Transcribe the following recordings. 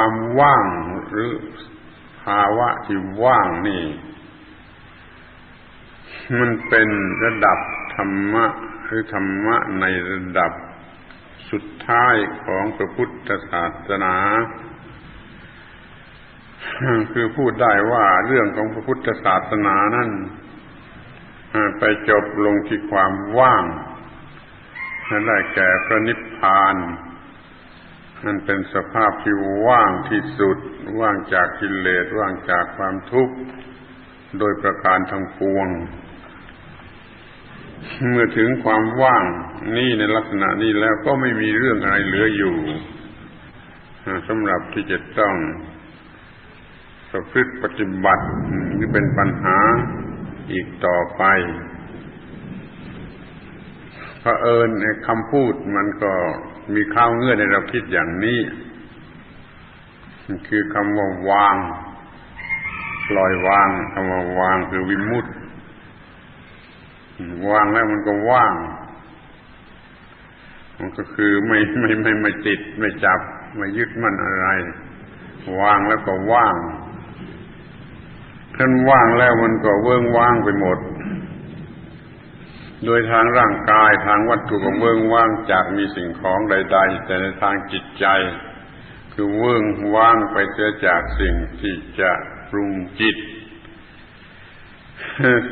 ความว่างหรือภาวะที่ว่างนี่ มันเป็นระดับธรรมะหรือธรรมะในระดับสุดท้ายของพระพุทธศาสนา คือพูดได้ว่าเรื่องของพระพุทธศาสนานั้นไปจบลงที่ความว่างนั่นได้แก่พระนิพพาน นั่นเป็นสภาพที่ว่างที่สุด ว่างจากกิเลสว่างจากความทุกข์ โดยประการทั้งปวง เมื่อถึงความว่างนี่ในลักษณะนี้แล้วก็ไม่มีเรื่องอะไรเหลืออยู่สำหรับที่จะต้องประพฤติปฏิบัตินี่เป็นปัญหาอีกต่อไปพระเอิญคำพูดมันก็ มีข้าวเงื่อนในเราคิดอย่างนี้คือคำว่าวาง ปล่อยวางคำว่าวางคือวิมุตติวางแล้วมันก็ว่าง มันก็คือไม่ไม่ไม่ไม่ติด ไม่จับ ไม่ยึดมั่นอะไร วางแล้วก็ว่างท่านว่างแล้วมันก็เวิ้งว่างไปหมด โดยทางร่างกายทางวัตถุก็เวิ้งว่างจากมีสิ่งของใด ๆ แต่ในทางจิตใจ คือเวิ้งว่างไปเสียจากสิ่งที่จะปรุงจิต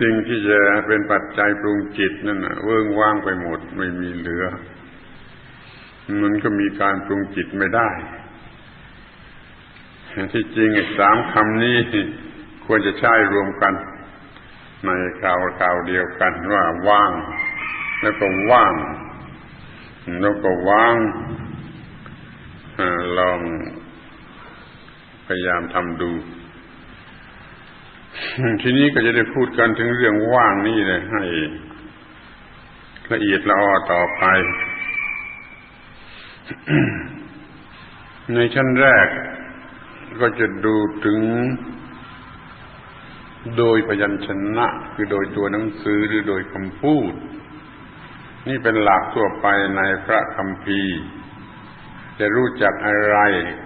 สิ่งที่จะเป็นปัจจัยปรุงจิตนั่นนะเวิ้งว่างไปหมดไม่มีเหลือ มันก็มีการปรุงจิตไม่ได้ ที่จริงสามคำนี้ควรจะใช้รวมกัน ในคราวคราวเดียวกันว่าว่าง แล้วก็ว่าง แล้วก็ว่างลองพยายามทำดู ทีนี้ก็จะได้พูดกันถึงเรื่องว่างนี่เลยให้ ละเอียดละออต่อไป ในชั้นแรกก็จะดูถึง โดยพยัญชนะ คือโดยตัวหนังสือหรือโดยคำพูด นี่เป็นหลักทั่วไปในพระคำพีจะรู้จักอะไร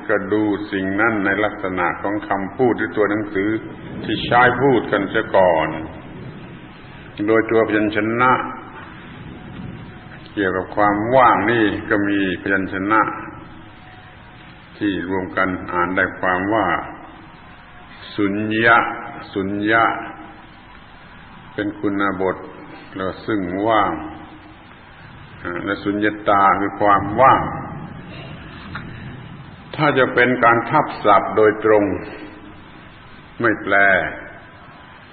ก็ดูสิ่งนั้นในลักษณะของคำพูดหรือตัวหนังสือที่ใช้พูดกันเสียก่อน โดยตัวพยัญชนะ เกี่ยวกับความว่างนี่ก็มีพยัญชนะ ที่รวมกันอ่านได้ความว่า สุญญะ สุญญะ เป็นคุณบทแล้วซึ่งว่างและสุญญตาคือความว่าง ถ้าจะเป็นการทับศัพท์โดยตรง ไม่แปล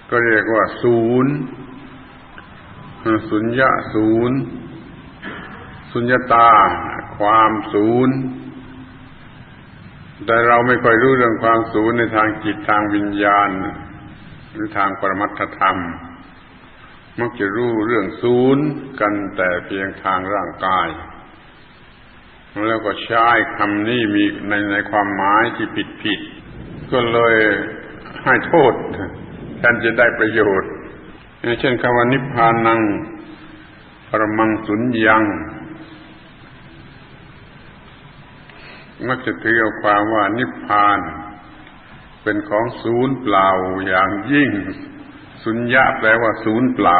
ก็เรียกว่า ศูนย์สุญญะศูนย์สุญญตา ความศูนย์แต่เราไม่ค่อยรู้เรื่องความศูนย์ในทางจิตทางวิญญาณ หรือทางปรมัตถธรรม มักจะรู้เรื่องศูนย์กันแต่เพียงทางร่างกาย แล้วก็ใช้คำนี้มีในในความหมายที่ผิดผิด ก็เลยให้โทษแทนจะได้ประโยชน์ เช่นคำว่านิพพานังปรมังสุญญัง มักจะถือเอาความว่านิพพาน เป็นของศูนย์เปล่าอย่างยิ่ง สุญญะแปลว่าศูนย์เปล่า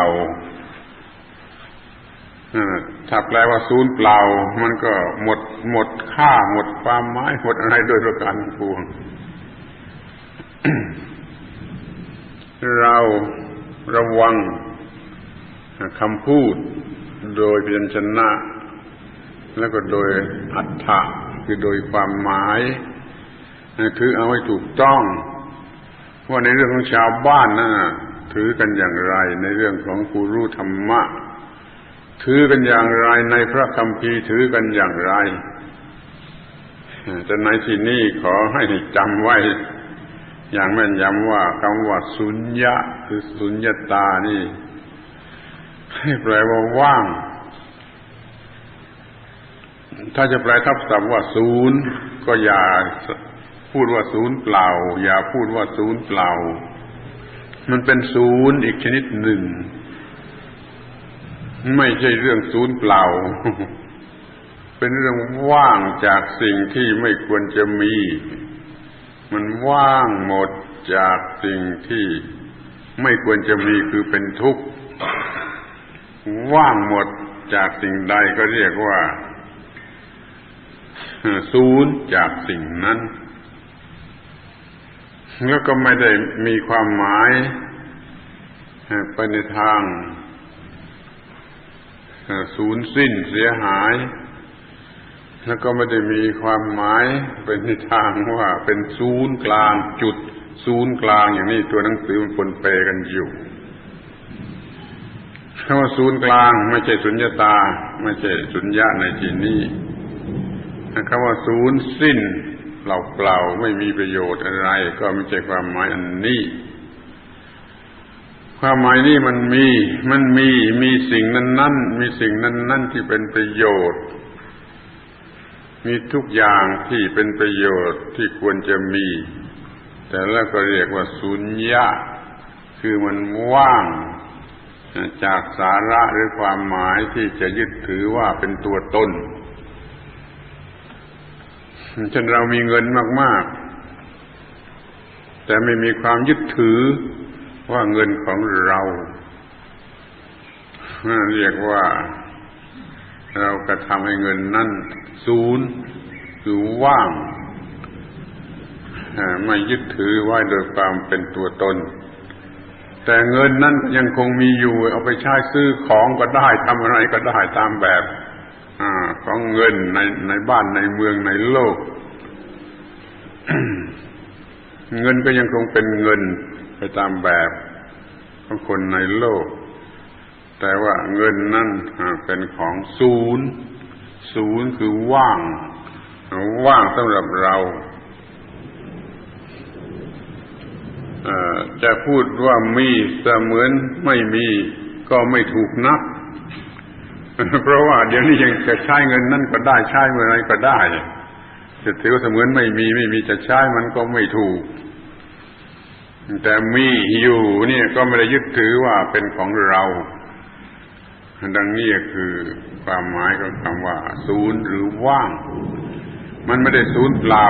ถ้าแปลว่าศูนย์เปล่า มันก็หมดหมดค่าหมดความหมายหมดอะไรโดยประการทั้งปวง เราระวังคำพูดโดยเพียญชนะ แล้วก็โดยอัตถะคือโดยความหมาย ถือเอาไว้ถูกต้องว่าในเรื่องของชาวบ้านนั่นถือกันอย่างไร ในเรื่องของผู้รู้ธรรมะ ถือกันอย่างไร ในพระคัมภีร์ถือกันอย่างไรแต่ในที่นี้ขอให้จำไว้ อย่างแม่นยำว่าคำว่าสุญญะคือสุญญตานี่ ให้แปลว่าว่าง ถ้าจะแปลทับศัพท์ว่าศูนย์ก็อย่า พูดว่าศูนย์เปล่า อย่าพูดว่าศูนย์เปล่า มันเป็นศูนย์อีกชนิดหนึ่ง ไม่ใช่เรื่องศูนย์เปล่า เป็นเรื่องว่างจากสิ่งที่ไม่ควรจะมี มันว่างหมดจากสิ่งที่ไม่ควรจะมีคือเป็นทุกข์ ว่างหมดจากสิ่งใดก็เรียกว่าศูนย์จากสิ่งนั้น แล้วก็ไม่ได้มีความหมายไปในทางศูนย์สิ้นเสียหาย แล้วก็ไม่ได้มีความหมายเป็นในทางว่าเป็นศูนย์กลางจุดศูนย์กลางอย่างนี้ตัวหนังสือมันปนเปกันอยู่คำว่าศูนย์กลางไม่ใช่สุญญาตา ไม่ใช่สุญญะในที่นี้คำว่าศูนย์สิ้น เปล่าเปล่าไม่มีประโยชน์อะไร ก็ไม่ใช่ความหมายอันนี้ ความหมายนี้มันมี มันมีมีสิ่งนั้นนั่นมีสิ่งนั้นนั่นที่เป็นประโยชน์ มีทุกอย่างที่เป็นประโยชน์ที่ควรจะมี แต่แล้วก็เรียกว่าสุญญะ คือมันว่างจากสาระหรือความหมายที่จะยึดถือว่าเป็นตัวตน เช่นเรามีเงินมาก ๆ แต่ไม่มีความยึดถือว่าเงินของเราเรียกว่าเรากระทำให้เงินนั่นศูนย์คือว่างไม่ยึดถือไว้โดยความเป็นตัวตน แต่เงินนั้นยังคงมีอยู่ เอาไปใช้ซื้อของก็ได้ทำอะไรก็ได้ตามแบบ ของเงินในในบ้านในเมืองในโลก เงินก็ยังคงเป็นเงินไปตามแบบของคนในโลก แต่ว่าเงินนั่นเป็นของศูนย์ศูนย์คือว่าง ว่างสำหรับเราจะพูดว่ามีเสมือนไม่มีก็ไม่ถูกนัก เพราะว่าเดี๋ยวนี้ยังจะใช้เงินนั่นก็ได้ใช้เมื่อไรก็ได้จะถือเสมือนไม่มีไม่มีจะใช้มันก็ไม่ถูก แต่มีอยู่นี่ก็ไม่ได้ยึดถือว่าเป็นของเราดังนี้คือความหมายของคำว่า ศูนย์หรือว่าง มันไม่ได้ศูนย์เปล่า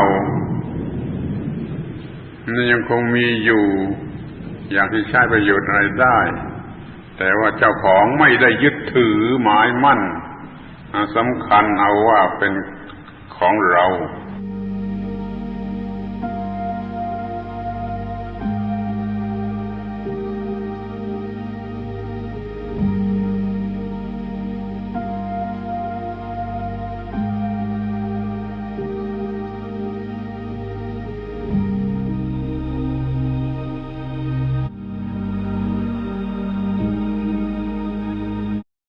มันยังคงมีอยู่ อย่างที่ใช้ประโยชน์อะไรได้ แต่ว่าเจ้าของไม่ได้ยึดถือหมายมั่นสำคัญเอาว่าเป็นของเรา